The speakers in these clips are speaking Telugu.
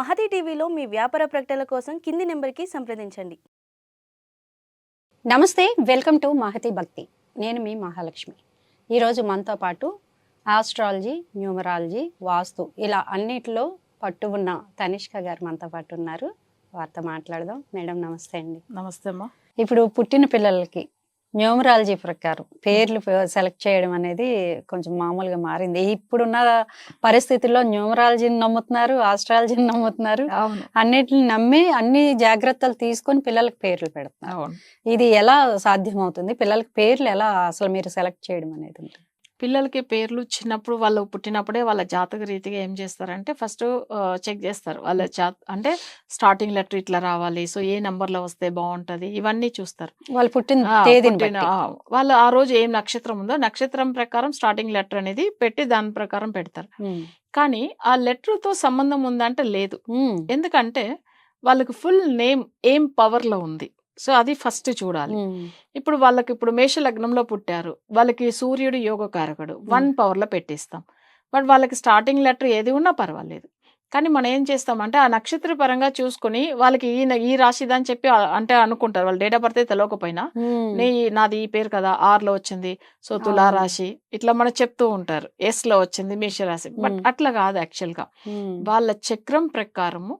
మహతి టీవీలో మీ వ్యాపార ప్రకటనల కోసం కింది నెంబర్కి సంప్రదించండి. నమస్తే వెల్కమ్ టు మహతి భక్తి. నేను మీ మహాలక్ష్మి. ఈరోజు మనతో పాటు ఆస్ట్రాలజీ న్యూమరాలజీ వాస్తు ఇలా అన్నిటిలో పట్టు ఉన్న తనిష్క గారు మనతో పాటు ఉన్నారు. వారితో మాట్లాడదాం. మేడం నమస్తే అండి. నమస్తే అమ్మా. ఇప్పుడు పుట్టిన పిల్లలకి న్యూమరాలజీ ప్రకారం పేర్లు సెలెక్ట్ చేయడం అనేది కొంచెం మామూలుగా మారింది. ఇప్పుడున్న పరిస్థితుల్లో న్యూమరాలజీని నమ్ముతున్నారు ఆస్ట్రాలజీని నమ్ముతున్నారు. అన్నిటిని నమ్మి అన్ని జాగ్రత్తలు తీసుకొని పిల్లలకి పేర్లు పెడతారు అవును. ఇది ఎలా సాధ్యమవుతుంది? పిల్లలకి పేర్లు ఎలా అసలు మీరు సెలెక్ట్ చేయడం అనేది ఉంటుంది? పిల్లలకి పేర్లు చిన్నప్పుడు వాళ్ళు పుట్టినప్పుడే వాళ్ళ జాతక రీతిగా ఏం చేస్తారంటే ఫస్ట్ చెక్ చేస్తారు. వాళ్ళ జాత అంటే స్టార్టింగ్ లెటర్ ఇట్లా రావాలి సో ఏ నంబర్లో వస్తే బాగుంటది ఇవన్నీ చూస్తారు. వాళ్ళు పుట్టిన పుట్టిన- వాళ్ళు ఆ రోజు ఏం నక్షత్రం ఉందో నక్షత్రం ప్రకారం స్టార్టింగ్ లెటర్ అనేది పెట్టి దాని ప్రకారం పెడతారు. కానీ ఆ లెటర్తో సంబంధం ఉందంటే లేదు. ఎందుకంటే వాళ్ళకి ఫుల్ నేమ్ ఏం పవర్లో ఉంది. సో అది ఫస్ట్ చూడాలి. ఇప్పుడు వాళ్ళకి ఇప్పుడు మేష లగ్నంలో పుట్టారు. వాళ్ళకి సూర్యుడు యోగకారకుడు. వన్ పవర్లో పెట్టిస్తాం. బట్ వాళ్ళకి స్టార్టింగ్ లెటర్ ఏది ఉన్నా పర్వాలేదు. కానీ మనం ఏం చేస్తామంటే ఆ నక్షత్ర పరంగా చూసుకుని వాళ్ళకి ఈ ఈ రాశిది అని చెప్పి అంటే అనుకుంటారు. వాళ్ళు డేట్ ఆఫ్ బర్త్ తెలియకపోయినా. నీ నాది ఈ పేరు కదా ఆర్లో వచ్చింది. సో తులా. రాశి ఇట్లా మనం చెప్తూ ఉంటారు. ఎస్లో వచ్చింది మేష రాశి బట్. అట్లా కాదు యాక్చువల్గా ఉమ్. వాళ్ళ చక్రం ప్రకారము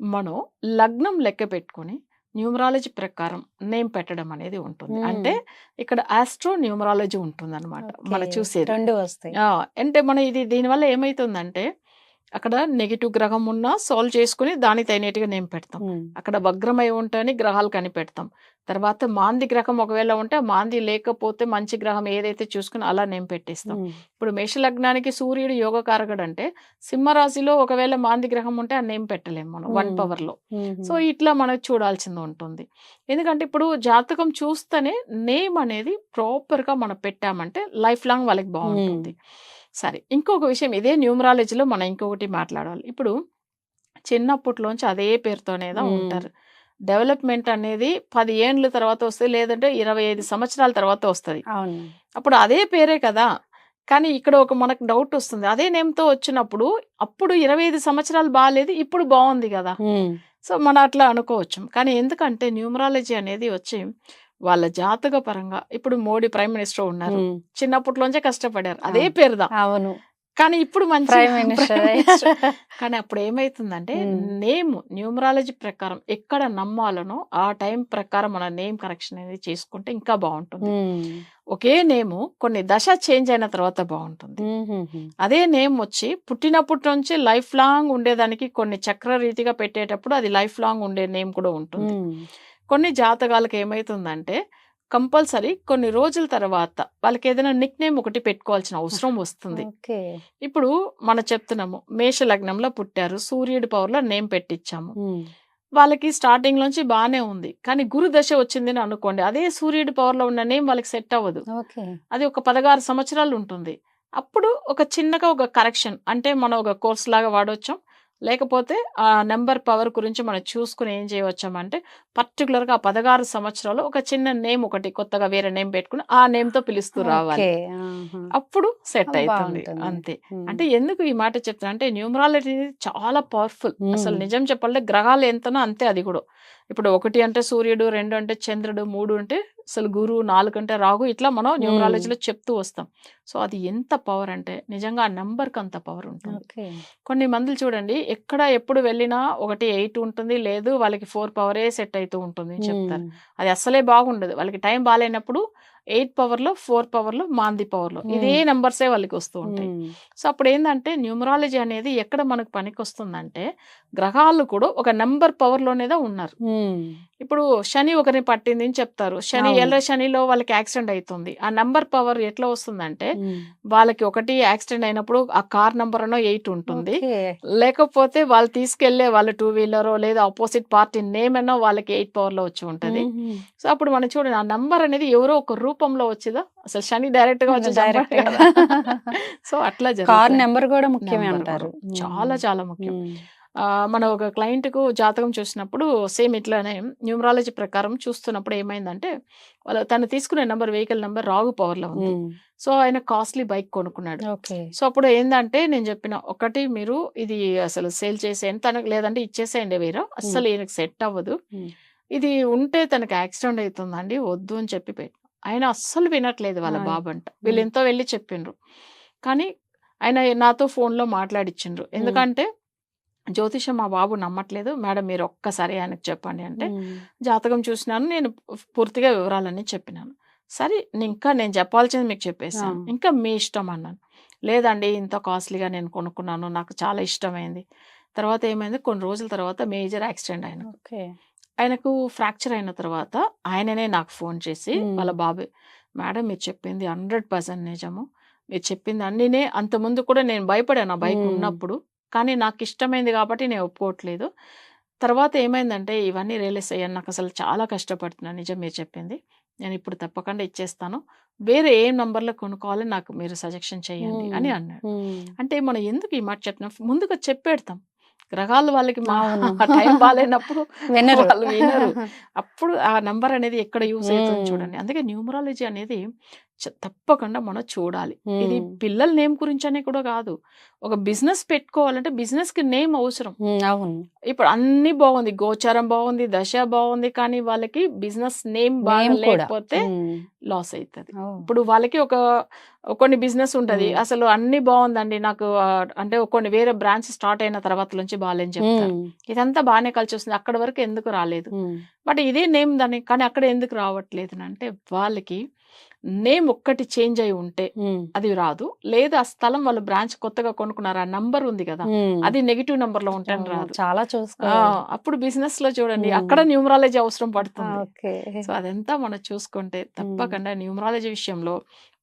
మనం లగ్నం లెక్క పెట్టుకొని న్యూమరాలజీ ప్రకారం నేమ్ పెట్టడం అనేది ఉంటుంది. అంటే ఇక్కడ ఆస్ట్రో న్యూమరాలజీ ఉంటుంది అనమాట మనం. చూసేది రెండు వస్తాయి ఆ, అంటే మనం ఇది దీనివల్ల ఏమైతుందంటే అక్కడ నెగిటివ్ గ్రహం ఉన్నా సాల్వ్ చేసుకుని దానికి తగినట్టుగా నేమ్ పెడతాం. అక్కడ వగ్రమై ఉంటాయని గ్రహాలు కనిపెడతాం తర్వాత మాంది గ్రహం ఒకవేళ ఉంటే మాంది లేకపోతే మంచి గ్రహం ఏదైతే చూసుకుని అలా నేమ్ పెట్టేస్తాం. ఇప్పుడు మేషలగ్నానికి సూర్యుడు యోగకారకుడు అంటే సింహరాశిలో ఒకవేళ మాంది గ్రహం ఉంటే ఆ నేమ్ పెట్టలేము మనం వన్. పవర్లో. సో ఇట్లా మనకు చూడాల్సింది ఉంటుంది ఎందుకంటే ఇప్పుడు జాతకం చూస్తేనే నేమ్ అనేది ప్రాపర్గా మనం పెట్టామంటే లైఫ్ లాంగ్ వాళ్ళకి బాగుంటుంది సరే ఇంకొక విషయం ఇదే న్యూమరాలజీలో మనం ఇంకొకటి మాట్లాడాలి. ఇప్పుడు చిన్నప్పట్లోంచి అదే పేరుతోనేదా. ఉంటారు. డెవలప్మెంట్ అనేది పది ఏండ్ల తర్వాత వస్తుంది లేదంటే ఇరవై ఐదు సంవత్సరాల తర్వాత వస్తుంది. అప్పుడు అదే పేరే కదా! కానీ ఇక్కడ ఒక మనకు డౌట్ వస్తుంది. అదే నేమ్తో వచ్చినప్పుడు అప్పుడు ఇరవై ఐదు సంవత్సరాలు బాగాలేదు ఇప్పుడు బాగుంది కదా. సో మనం అట్లా అనుకోవచ్చు. కానీ ఎందుకంటే న్యూమరాలజీ అనేది వచ్చి వాళ్ళ జాతక పరంగా ఇప్పుడు మోడీ ప్రైమ్ మినిస్టర్ ఉన్నారు. చిన్నప్పట్లోంచే కష్టపడారు అదే. పేరుదా అవును కానీ ఇప్పుడు మంచి ప్రైమ్ మినిస్టర్. కానీ అప్పుడు ఏమైతుందంటే. నేమ్ న్యూమరాలజీ ప్రకారం ఎక్కడ నమ్మాలనో ఆ టైం ప్రకారం మన నేమ్ కరెక్షన్ అనేది చేసుకుంటే ఇంకా బాగుంటుంది. ఒకే నేము కొన్ని దశ చేంజ్ అయిన తర్వాత బాగుంటుంది. అదే నేమ్ వచ్చి పుట్టినప్పటి నుంచి లైఫ్ లాంగ్ ఉండేదానికి కొన్ని చక్ర రీతిగా పెట్టేటప్పుడు అది లైఫ్ లాంగ్ ఉండే నేమ్ కూడా ఉంటుంది. కొన్ని జాతకాలకు ఏమైతుందంటే కంపల్సరీ కొన్ని రోజుల తర్వాత వాళ్ళకి ఏదైనా నిక్ నేమ్ ఒకటి పెట్టుకోవాల్సిన అవసరం వస్తుంది. ఇప్పుడు మనం చెప్తున్నాము మేష లగ్నంలో పుట్టారు సూర్యుడి పవర్లో నేమ్ పెట్టించాము. వాళ్ళకి స్టార్టింగ్ నుంచి బాగానే ఉంది కానీ గురు దశ వచ్చింది అని అనుకోండి అదే సూర్యుడి పవర్లో ఉన్న నేమ్ వాళ్ళకి సెట్ అవ్వదు. అది ఒక పదహారు సంవత్సరాలు ఉంటుంది. అప్పుడు ఒక చిన్నగా ఒక కరెక్షన్ అంటే మనం ఒక కోర్స్ లాగా వాడవచ్చాం లేకపోతే ఆ నెంబర్ పవర్ గురించి మనం చూసుకుని ఏం చేయవచ్చామంటే పర్టికులర్గా పదహారు సంవత్సరాలు ఒక చిన్న నేమ్ ఒకటి కొత్తగా వేరే నేమ్ పెట్టుకుని ఆ నేమ్తో పిలుస్తూ రావాలి. అప్పుడు సెట్ అవుతుంది. అంతే. అంటే ఎందుకు ఈ మాట చెప్తున్నా అంటే న్యూమరాలజీ చాలా పవర్ఫుల్. అసలు నిజం చెప్పాలంటే గ్రహాలు ఎంతనో అంతే అది కూడా. ఇప్పుడు ఒకటి అంటే సూర్యుడు రెండు అంటే చంద్రుడు మూడు అంటే అసలు గురు నాలుగు అంటే రాహు ఇట్లా మనం న్యూమరాలజీలో చెప్తూ వస్తాం. సో అది ఎంత పవర్ అంటే నిజంగా ఆ నెంబర్కి అంత పవర్ ఉంటుంది. కొన్ని మందులు చూడండి. ఎక్కడ ఎప్పుడు వెళ్ళినా ఒకటి ఎయిట్ ఉంటుంది. లేదు వాళ్ళకి ఫోర్ పవరే సెట్ అవుతూ ఉంటుంది అని చెప్తారు. అది అస్సలే బాగుండదు వాళ్ళకి టైం బాగాలేనప్పుడు ఎయిట్ పవర్లో ఫోర్ పవర్లో మాంది పవర్లో. ఇదే నెంబర్సే వాళ్ళకి వస్తూ ఉంటాయి. సో అప్పుడు ఏంటంటే న్యూమరాలజీ అనేది ఎక్కడ మనకు పనికి వస్తుందంటే గ్రహాలు కూడా ఒక నెంబర్ పవర్లోనేదా ఉన్నారు. ఇప్పుడు శని ఒకరిని పట్టింది అని చెప్తారు శని. ఎల్ల శనిలో వాళ్ళకి యాక్సిడెంట్ అవుతుంది ఆ నెంబర్ పవర్ ఎట్లా వస్తుందంటే. వాళ్ళకి ఒకటి యాక్సిడెంట్ అయినప్పుడు ఆ కార్ నెంబర్ అనో ఎయిట్ ఉంటుంది. లేకపోతే వాళ్ళు తీసుకెళ్ళే వాళ్ళ టూ వీలర్ లేదా ఆపోజిట్ పార్టీ నేమ్ అనో వాళ్ళకి ఎయిట్ పవర్లో వచ్చి ఉంటది. సో అప్పుడు మనం చూడండి ఆ నంబర్ అనేది ఎవరో ఒక రూపంలో వచ్చిదా అసలు శని డైరెక్ట్గా వచ్చి డైరెక్ట్. సో అట్లా కార్. నెంబర్ కూడా ముఖ్యమే అంటారు కూడా చాలా చాలా ముఖ్యం. ఆహ్, మన ఒక క్లయింట్‌కు జాతకం చూసినప్పుడు సేమ్ ఇట్లానే న్యూమరాలజీ ప్రకారం చూస్తున్నప్పుడు ఏమైందంటే, వాళ్ళ తను తీసుకునే నంబర్ వెహికల్ నంబర్ రాహు పవర్‌లో ఉంది. సో, ఆయన కాస్ట్‌లీ బైక్ కొనుక్కున్నాడు. ఓకే. సో, అప్పుడు ఏందంటే నేను చెప్పిన, "ఒకటి మీరు ఇది అసలు సేల్ చేసేయండి. తనకు లేదంటే ఇచ్చేసేయండి వేరే హ్మ్. అస్సలు ఈయనకి సెట్ అవ్వదు. ఇది ఉంటే తనకి యాక్సిడెంట్ అయితుందండి. వద్దు" అని చెప్పి. ఆయన అస్సలు వినట్లేదు వాళ్ళ ఆయ్ బాబంట. హ్మ్. వీళ్ళెంతో వెళ్ళి చెప్పిండ్రు. కానీ ఆయన నాతో ఫోన్‌లో మాట్లాడిచ్చిండ్రు. ఎందుకంటే జ్యోతిషం మా బాబు నమ్మట్లేదు. మేడం మీరు ఒక్కసారి ఆయనకి చెప్పండి అంటే. జాతకం చూసినాను. నేను పూర్తిగా వివరాలన్నీ చెప్పినాను. సరే ఇంకా నేను చెప్పాల్సింది మీకు! చెప్పేసాను. ఇంకా మీ ఇష్టం అన్నాను. లేదండి ఇంత కాస్ట్‌లీగా నేను కొనుక్కున్నాను. నాకు చాలా ఇష్టమైంది. తర్వాత ఏమైంది కొన్ని రోజుల తర్వాత మేజర్ యాక్సిడెంట్ ఆయనకు. ఆయనకు ఫ్రాక్చర్ అయిన తర్వాత ఆయననే నాకు ఫోన్ చేసి వాళ్ళ. బాబాయ్, "మేడం మీరు చెప్పింది 100% నిజము. మీరు చెప్పింది అన్నీనే అంతకుముందు కూడా నేను భయపడాను ఆ బైక్. ఉన్నప్పుడు. కానీ నాకిష్టమైంది కాబట్టి నేను ఒప్పుకోవట్లేదు. తర్వాత ఏమైందంటే ఇవన్నీ రియలైజ్ అయ్యాను. నాకసలు చాలా కష్టపడుతున్నాను నిజం మీరు చెప్పింది. నేనిప్పుడు తప్పకుండా ఇచ్చేస్తాను. వేరే ఏ నంబర్‌లో కొనుక్కోవాలో నాకు మీరు సజెషన్ చేయండి" అని. అన్నాడు. అంటే మనం ఎందుకు ఈ మాట చెప్తున్నాం? ముందుగా చెప్పెడతాం. గ్రహాలు వాళ్ళకి మా. టైం బాలేనప్పుడు వినరు. వాళ్ళు వినరు. అప్పుడు ఆ నంబర్ అనేది ఎక్కడ యూజ్ అయితుంది హ్మ్. చూడండి. అందుకే న్యూమరాలజీ అనేది తప్పకుండా మనం చూడాలి. ఇది. పిల్లల నేమ్ గురించనే కూడా కాదు. ఒక బిజినెస్ పెట్టుకోవాలంటే బిజినెస్‌కి నేమ్ అవసరం. అవును. ఇప్పుడు అన్నీ బాగుంది. గోచారం బాగుంది. దశ బాగుంది. కానీ వాళ్ళకి బిజినెస్ నేమ్. లేకపోతే. లాస్ అయితది. ఓహ్! ఇప్పుడు వాళ్ళకి ఒక కొన్ని బిజినెస్ ఉంటది. అసలు అన్నీ బాగుందండి. నాకు అంటే కొన్ని వేరే బ్రాంచ్ స్టార్ట్ అయిన తర్వాత నుంచి బాలేదని చెప్తారు. ఇదంతా బానే కలిసొస్తుంది. అక్కడి వరకు ఎందుకు రాలేదు? బట్ ఇదే నేమ్ దాన్ని కానీ అక్కడ ఎందుకు రావట్లేదనంటే వాళ్ళకి నేమ్ ఒక్కటి చేంజ్ అయ్యి ఉంటే. అది రాదు. లేదా ఆ స్థలం వాళ్ళు బ్రాంచ్ కొత్తగా కొనుక్కున్నారు. ఆ నంబర్ ఉంది కదా! అది నెగెటివ్ నంబర్‌లో ఉంటేనే అవును. రాదు. చాలా ఆ! చూసుకోవాలి. అప్పుడు బిజినెస్‌లో చూడండి హ్మ్. అక్కడ న్యూమరాలజీ అవసరం పడుతుంది. సో, అదంతా మనం చూసుకుంటే. తప్పకుండా న్యూమరాలజీ విషయంలో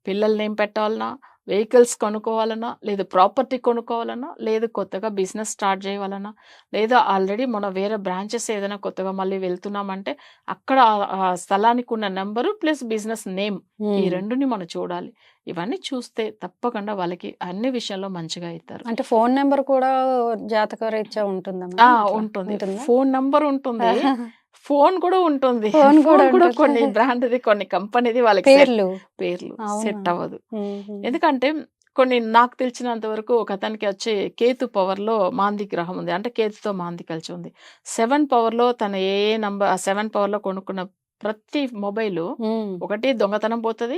పిల్లల నేమ్ పెట్టాలన్నా, వెహికల్స్ కొనుక్కోవాలన్నా, లేదా ప్రాపర్టీ కొనుక్కోవాలన్నా, లేదు కొత్తగా బిజినెస్ స్టార్ట్ చేయాలన్నా, లేదా ఆల్రెడీ మనం వేరే బ్రాంచెస్ ఏదైనా కొత్తగా మళ్ళీ వెళ్తున్నామంటే అక్కడ స్థలానికి ఉన్న నంబరు ప్లస్ బిజినెస్ నేమ్ ఈ. రెండుని మనం చూడాలి. ఇవన్నీ చూస్తే తప్పకుండా వాళ్ళకి అన్ని విషయాల్లో మంచిగా అయితారు. అంటే ఫోన్ నంబర్ కూడా జాతక రీత్యా. ఉంటుందా? ఫోన్ నంబర్ ఉంటుంది. ఫోన్ కూడా ఉంటుంది. ఫోన్ కూడా. కొన్ని బ్రాండ్‌ది, కొన్ని కంపెనీది వాళ్ళకి పేర్లు. పేర్లు? సెట్ అవ్వదు. ఎందుకంటే కొన్ని నాకు తెలిసినంత వరకు ఒకతనికి వచ్చి కేతు పవర్‌లో మాంది గ్రహం ఉంది. అంటే కేతుతో మాంది కలిసి ఉంది. 7 పవర్‌లో తను ఏ నంబర్ ఆ 7 పవర్‌లో కొనుక్కున్న ప్రతి మొబైలు. ఒకటి దొంగతనం పోతది.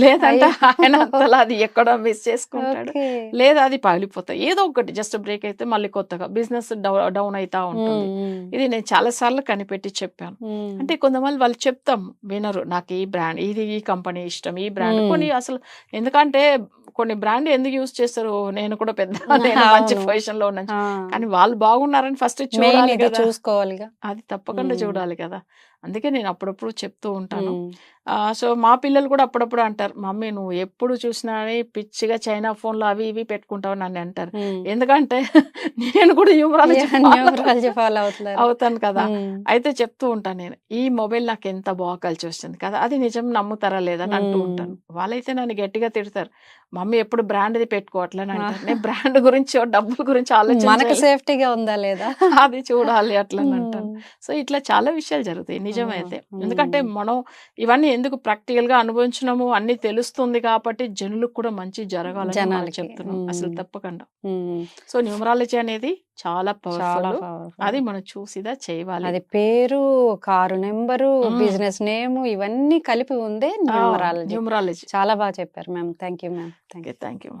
లేదంటే! ఆయన అంతలా అది ఎక్కడో మిస్ చేసుకుంటాడు. లేదా అది పగిలిపోతాయి. ఏదో ఒకటి జస్ట్ బ్రేక్ అయితే మళ్ళీ కొత్తగా బిజినెస్ డౌన్ అయితా హ్మ్. ఉంటుంది. ఇది నేను చాలా సార్లు కనిపెట్టి చెప్పాను. అంటే కొంతమంది వాళ్ళు చెప్తాం వినరు. నాకు ఈ బ్రాండ్ ఇది ఈ కంపెనీ ఇష్టం. ఈ బ్రాండ్. కొన్ని అసలు ఎందుకంటే కొన్ని బ్రాండ్ ఎందుకు యూజ్ చేస్తారు? నేను కూడా పెద్ద మంచి అవును. పొజిషన్‌లో ఉన్నాను. కానీ వాళ్ళు బాగున్నారని ఫస్ట్ చూడాలి! చూసుకోవాలిగా. అది తప్పకుండా. చూడాలి కదా! అందుకే నేను అప్పుడప్పుడు చెప్తూ ఉంటాను. సో, మా పిల్లలు కూడా అప్పుడప్పుడు అంటారు. మమ్మీ నువ్వు ఎప్పుడు చూసినా పిచ్చిగా చైనా ఫోన్‌లు అవి ఇవి పెట్టుకుంటావు అని అంటారు. ఎందుకంటే నేను కూడా న్యూమరాలజీ యాహ్! ఫాలో. అవుతాను కదా! అయితే చెప్తూ ఉంటాను నేను. ఈ మొబైల్ నాకు ఎంత బాగా కలిసొస్తుంది కదా! అది నిజం నమ్ముతారా లేదా అని అంటూ. ఉంటాను. వాళ్ళైతే నన్ను గట్టిగా తిడతారు. మమ్మీ ఎప్పుడు బ్రాండ్‌ది పెట్టుకోవట్లే అని అంటారు. నేను! బ్రాండ్ గురించో, డబ్బుల గురించి మనకు ఆలోచించాలి. సేఫ్టీగా ఉందా లేదా? అది చూడాలి అట్లా అంటాను. సో, ఇట్లా చాలా విషయాలు జరుగుతాయి! నిజమైతే. ఎందుకంటే. మనం ఇవన్నీ ఎందుకు ప్రాక్టికల్‌గా అనుభవించినాము అన్నీ తెలుస్తుంది కాబట్టి జనులకు కూడా మంచి జరగాలని మనం జనాలకి. చెప్తున్నాం. అసలు. తప్పకుండా. సో, న్యూమరాలజీ అనేది చాలా పవర్‌ఫుల్. అది మనం చూసిదా చేయాలి. అది పేరు, కారు నంబరు. బిజినెస్ నేము ఇవన్నీ కలిపి ఉందే! న్యూమరాలజీ. న్యూమరాలజీ. చాలా బాగా చెప్పారు ma'am. Thank you ma'am. Thank okay. Thank you.